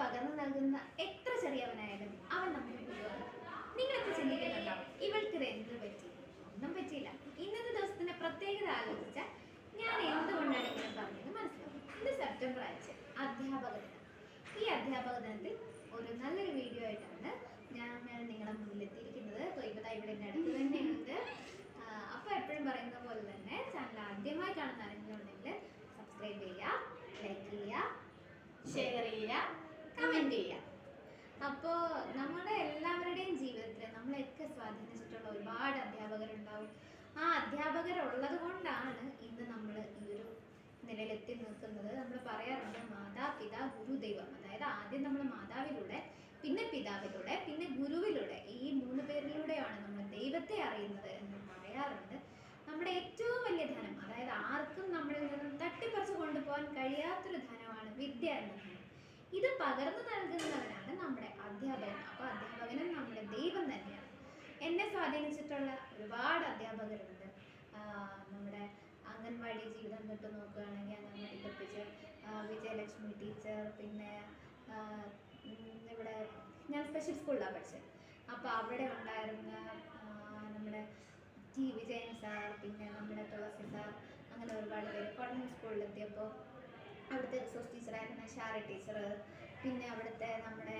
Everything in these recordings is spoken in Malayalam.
പകർന്നു നൽകുന്ന എത്ര ചെറിയവനായാലും അവൻ നമ്മുടെ ഗുരുവാണ് നിങ്ങളൊക്കെ ചിന്തിക്കുന്നുണ്ടോ? ഇവൾക്ക് എന്ത് പറ്റി? ഒന്നും പറ്റിയില്ല. ഇന്നത്തെ ദിവസത്തിന്റെ പ്രത്യേകത ആലോചിച്ചാൽ ഞാൻ എന്തുകൊണ്ടാണ് ഇങ്ങനെ പറഞ്ഞത് മനസ്സിലാവും. ഇത് സെപ്റ്റംബർ ആഴ്ച അധ്യാപക ദിനം ഈ അധ്യാപക ദിനത്തിൽ ഒരു നല്ലൊരു വീഡിയോ ആയിട്ടാണ് ഞാൻ നിങ്ങളുടെ മുന്നിൽ എത്തിയിരിക്കുന്നത് തൊയ്പത ഇവിടെ അടുത്ത് തന്നെയുണ്ട്. അപ്പോൾ എപ്പോഴും പറയുന്ന പോലെ തന്നെ ചാനൽ ആദ്യമായി കാണുന്ന ആരെങ്കിലും ഉണ്ടെങ്കിൽ സബ്സ്ക്രൈബ് ചെയ്യുക ലൈക്ക് ചെയ്യുക ഷെയർ ചെയ്യുക കമന്റ് ചെയ്യുക അപ്പോൾ നമ്മുടെ എല്ലാവരുടെയും ജീവിതത്തിൽ നമ്മളെയൊക്കെ സ്വാധീനിച്ചിട്ടുള്ള ഒരുപാട് അധ്യാപകരുണ്ടാവും ആ അധ്യാപകരുള്ളത് കൊണ്ടാണ് ഇന്ന് നമ്മൾ ഈ ഒരു നിലയിലെത്തി നിൽക്കുന്നത്. നമ്മൾ പറയാറുണ്ട് മാതാപിതാ ഗുരുദൈവം അതായത് ആദ്യം നമ്മൾ മാതാവിലൂടെ പിന്നെ പിതാവിലൂടെ പിന്നെ ഗുരുവിലൂടെ ഈ മൂന്ന് പേരിലൂടെയാണ് നമ്മൾ ദൈവത്തെ അറിയുന്നത് എന്ന് പറയാറുണ്ട്. നമ്മുടെ ഏറ്റവും വലിയ ധനം അതായത് ആർക്കും നമ്മളിൽ നിന്നും തട്ടിപ്പറിച്ച് കൊണ്ടുപോകാൻ കഴിയാത്തൊരു ധനമാണ് വിദ്യ എന്ന ധനം. ഇത് പകർന്നു നൽകുന്നവനാണ് നമ്മുടെ അധ്യാപകൻ. അപ്പോൾ അധ്യാപകനും നമ്മുടെ ദൈവം തന്നെയാണ് എന്നെ സ്വാധീനിച്ചിട്ടുള്ള ഒരുപാട് അധ്യാപകരുണ്ട്. നമ്മുടെ അംഗൻവാടി ജീവിതം തൊട്ട് നോക്കുകയാണെങ്കിൽ അംഗൻവാടി ടീച്ചർ വിജയലക്ഷ്മി ടീച്ചർ പിന്നെ ഇവിടെ ഞാൻ സ്പെഷ്യൽ സ്കൂളിലാണ് പഠിച്ചത് അപ്പോൾ അവിടെ ഉണ്ടായിരുന്ന നമ്മുടെ ടി. വിജയൻ സാർ പിന്നെ നമ്മുടെ തുളസി സാർ അങ്ങനെ ഒരുപാട് പേര് കോട്ടൺ സ്കൂളിലെത്തിയപ്പോൾ അവിടുത്തെ റിസോഴ്സ് ടീച്ചറായിരുന്ന ഷാര ടീച്ചർ പിന്നെ അവിടുത്തെ നമ്മുടെ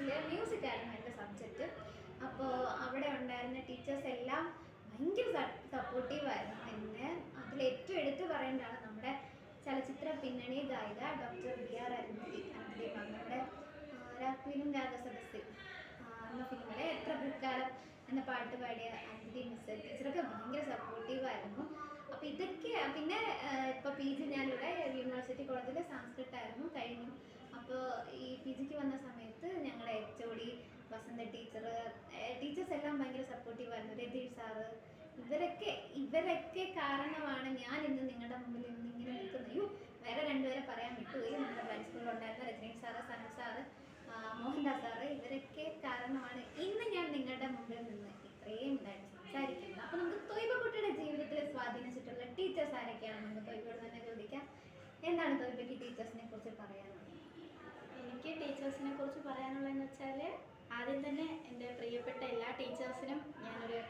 വിമൻസിൽ മ്യൂസിക് ആയിരുന്നു എന്റെ സബ്ജക്റ്റ് അപ്പോൾ അവിടെ ഉണ്ടായിരുന്ന ടീച്ചേഴ്സ് എല്ലാം ഭയങ്കര സപ്പോർട്ടീവായിരുന്നു പിന്നെ അതിൽ ഏറ്റവും എടുത്തു പറയേണ്ടതാണ് നമ്മുടെ ചലച്ചിത്ര പിന്നണി ഗായിക doctor B R Arundhati. Arundhati നമ്മുടെ രാഗ്വീനും രാഗസദസ്സിൽ എന്ന ഫിലിമിലെ എത്ര പുൽക്കാലം എന്ന പാട്ട് പാടിയ അഞ്ജലി മിസ് ടീച്ചറൊക്കെ ഭയങ്കര സപ്പോർട്ടീവായിരുന്നു അപ്പം ഇതൊക്കെ പിന്നെ ഇപ്പോൾ പി ജി ഞാനിവിടെ യൂണിവേഴ്സിറ്റി കോളേജിൽ സാംസ്കൃത് ആയിരുന്നു കഴിഞ്ഞു. അപ്പോൾ ഈ പി ജിക്ക് വന്ന സമയത്ത് ഞങ്ങളുടെ H O D Vasantha teacher teachers എല്ലാം ഭയങ്കര സപ്പോർട്ടീവായിരുന്നു രതീഷ് സാറ് ഇവരൊക്കെ ഇവരൊക്കെ കാരണമാണ് ഞാൻ ഇന്ന് നിങ്ങളുടെ മുമ്പിൽ ഇന്ന് ഇങ്ങനെ നിൽക്കുന്നത്. അയ്യോ വേറെ രണ്ടുപേരെ പറയാൻ വിട്ടുപോയി. നമ്മുടെ ബ്രൈൻ ഉണ്ടായിരുന്ന Rajneesh sir Sanu sir Mohandas sir ഇവരൊക്കെ കാരണമാണ് ഇന്ന് ഞാൻ നിങ്ങളുടെ മുമ്പിൽ നിന്ന് ഇത്രയും ഇതായിട്ട് സംസാരിക്കുന്നത്. അപ്പോൾ നമുക്ക് തൊയ്ബ കുട്ടിയുടെ ജീവിതത്തിൽ സ്വാധീനിച്ചിട്ടുള്ള ടീച്ചേഴ്സ് ആരൊക്കെയാണ് നമുക്ക് തൊയ്ബയോട് തന്നെ ചോദിക്കാം. എന്താണ് തൊയ്ബയ്ക്ക് ടീച്ചേഴ്സിനെ കുറിച്ച് പറയാനുള്ളത്? എനിക്ക് ടീച്ചേഴ്സിനെ കുറിച്ച് പറയാനുള്ളതെന്ന് വെച്ചാൽ ആദ്യം തന്നെ എന്റെ പ്രിയപ്പെട്ട എല്ലാ ടീച്ചേഴ്സിനും ഞാനൊരു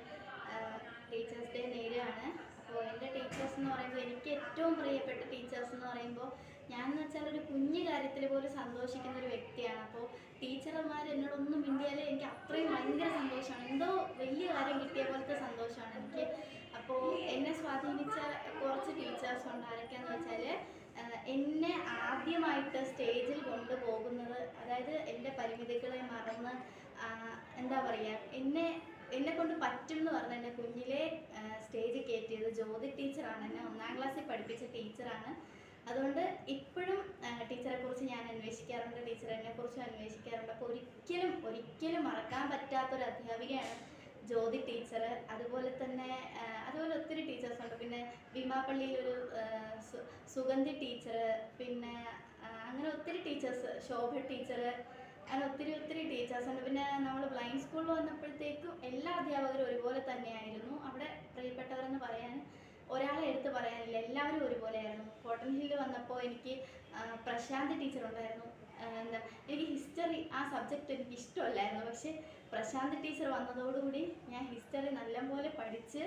ടീച്ചേഴ്സ് ഡേ നേരെയാണ്. അപ്പോൾ എന്റെ ടീച്ചേഴ്സ് എന്ന് പറയുമ്പോൾ എനിക്ക് ഏറ്റവും പ്രിയപ്പെട്ട ടീച്ചേഴ്സ് എന്ന് പറയുമ്പോൾ ഞാൻ എന്ന് വെച്ചാൽ ഒരു കുഞ്ഞു കാര്യത്തിൽ പോലും സന്തോഷിക്കുന്ന ഒരു വ്യക്തിയാണ്. അപ്പോൾ ടീച്ചർമാർ എന്നോടൊന്നും മിണ്ടിയാൽ എനിക്ക് അത്രയും ഭയങ്കര സന്തോഷമാണ്. എന്തോ വലിയ കാര്യം കിട്ടിയ പോലത്തെ സന്തോഷമാണ് എനിക്ക്. അപ്പോൾ എന്നെ സ്വാധീനിച്ച കുറച്ച് ടീച്ചേഴ്സ് ഉണ്ട്. ആരൊക്കെയാന്ന് വെച്ചാൽ എന്നെ ആദ്യമായിട്ട് സ്റ്റേജിൽ കൊണ്ടുപോകുന്നത് അതായത് എന്റെ പരിമിതികളെ മറന്ന് എന്താ പറയുക എന്നെ എന്നെ കൊണ്ട് പറ്റും എന്ന് പറഞ്ഞ എന്നെ കുഞ്ഞിലെ സ്റ്റേജ് കയറ്റിയത് ജ്യോതി ടീച്ചറാണ് എന്നെ ഒന്നാം ക്ലാസ്സിൽ പഠിപ്പിച്ച ടീച്ചറാണ്. അതുകൊണ്ട് ഇപ്പോഴും ടീച്ചറെ കുറിച്ച് ഞാൻ അന്വേഷിക്കാറുണ്ട്. ടീച്ചർ എന്നെ കുറിച്ചും അന്വേഷിക്കാറുണ്ട്. അപ്പോൾ ഒരിക്കലും ഒരിക്കലും മറക്കാൻ പറ്റാത്തൊരു അധ്യാപികയാണ് ജ്യോതി ടീച്ചർ അതുപോലെ തന്നെ അതുപോലെ ഒത്തിരി ടീച്ചേഴ്സ് ഉണ്ട്. പിന്നെ ഭീമാപ്പള്ളിയിലൊരു ഒരു സുഗന്ധി ടീച്ചർ പിന്നെ അങ്ങനെ ഒത്തിരി ടീച്ചേഴ്സ് ശോഭ ടീച്ചർ അങ്ങനെ ഒത്തിരി ഒത്തിരി ടീച്ചേഴ്സ് ഉണ്ട്. പിന്നെ നമ്മൾ ബ്ലൈൻഡ് സ്കൂളിൽ വന്നപ്പോഴത്തേക്കും എല്ലാ അധ്യാപകരും ഒരുപോലെ തന്നെയായിരുന്നു. അവിടെ പ്രിയപ്പെട്ടവരെന്ന് പറയാൻ ഒരാളെ എടുത്ത് പറയാനില്ല. എല്ലാവരും ഒരുപോലെയായിരുന്നു. കോട്ടൺ ഹില്ല് വന്നപ്പോൾ എനിക്ക് പ്രശാന്ത് ടീച്ചർ ഉണ്ടായിരുന്നു. എന്താ എനിക്ക് ഹിസ്റ്ററി ആ സബ്ജക്റ്റ് എനിക്ക് ഇഷ്ടമല്ലായിരുന്നു. പക്ഷേ പ്രശാന്ത് ടീച്ചർ വന്നതോടുകൂടി ഞാൻ ഹിസ്റ്ററി നല്ലപോലെ പഠിച്ച്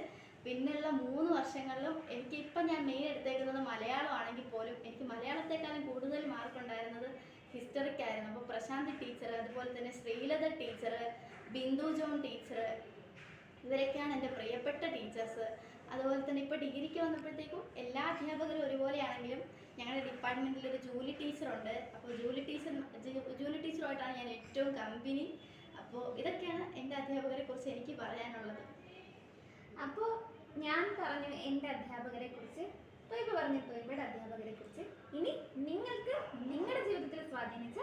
പിന്നെയുള്ള മൂന്ന് വർഷങ്ങളിലും എനിക്ക് ഇപ്പം ഞാൻ മെയിൻ എടുത്തേക്കുന്നത് മലയാളമാണെങ്കിൽ പോലും എനിക്ക് മലയാളത്തെക്കാളും കൂടുതൽ മാർക്ക് ഉണ്ടായിരുന്നത് ഹിസ്റ്ററിക്കായിരുന്നു അപ്പോൾ പ്രശാന്ത് ടീച്ചർ അതുപോലെ തന്നെ Sreelatha teacher Bindu John teacher ഇവരൊക്കെയാണ് എന്റെ പ്രിയപ്പെട്ട ടീച്ചേഴ്സ് അതുപോലെ തന്നെ ഇപ്പോൾ ഡിഗ്രിക്ക് വന്നപ്പോഴത്തേക്കും എല്ലാ അധ്യാപകരും ഒരുപോലെയാണെങ്കിലും ഞങ്ങളുടെ ഡിപ്പാർട്ട്മെന്റിൽ ഒരു ജൂലി ടീച്ചറുണ്ട് അപ്പോൾ ജൂലി ടീച്ചർ ജൂലി ടീച്ചറുമായിട്ടാണ് ഞാൻ ഏറ്റവും കമ്പനി അപ്പോൾ ഇതൊക്കെയാണ് എന്റെ അധ്യാപകരെ കുറിച്ച് എനിക്ക് പറയാനുള്ളത്. അപ്പോൾ ഞാൻ പറഞ്ഞു എന്റെ അധ്യാപകരെ കുറിച്ച്. തൊയ്ബ പറഞ്ഞു തൊയ്ബയുടെ അധ്യാപകരെ കുറിച്ച് ഇനി നിങ്ങൾക്ക് നിങ്ങളുടെ ജീവിതത്തിൽ സ്വാധീനിച്ച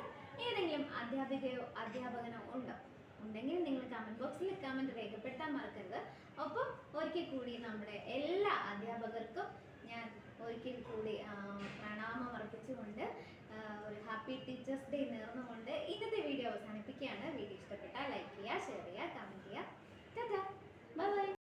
ഏതെങ്കിലും അധ്യാപികയോ അധ്യാപകനോ ഉണ്ടോ? ഉണ്ടെങ്കിൽ നിങ്ങൾ കമന്റ് ബോക്സിൽ കമന്റ് രേഖപ്പെടുത്താൻ മറക്കരുത്. ഒപ്പം ഒരിക്കൽ കൂടി നമ്മുടെ എല്ലാ അധ്യാപകർക്കും ഞാൻ ഒരിക്കൽ കൂടി പ്രണാമം അർപ്പിച്ചുകൊണ്ട് ഒരു ഹാപ്പി ടീച്ചേഴ്സ് ഡേ നേർന്നുകൊണ്ട് ഇന്നത്തെ വീഡിയോ അവസാനിപ്പിക്കുകയാണ്. വീഡിയോ ഇഷ്ടപ്പെട്ടാൽ ലൈക്ക് ചെയ്യുക ഷെയർ ചെയ്യുക കമന്റ് ചെയ്യുക.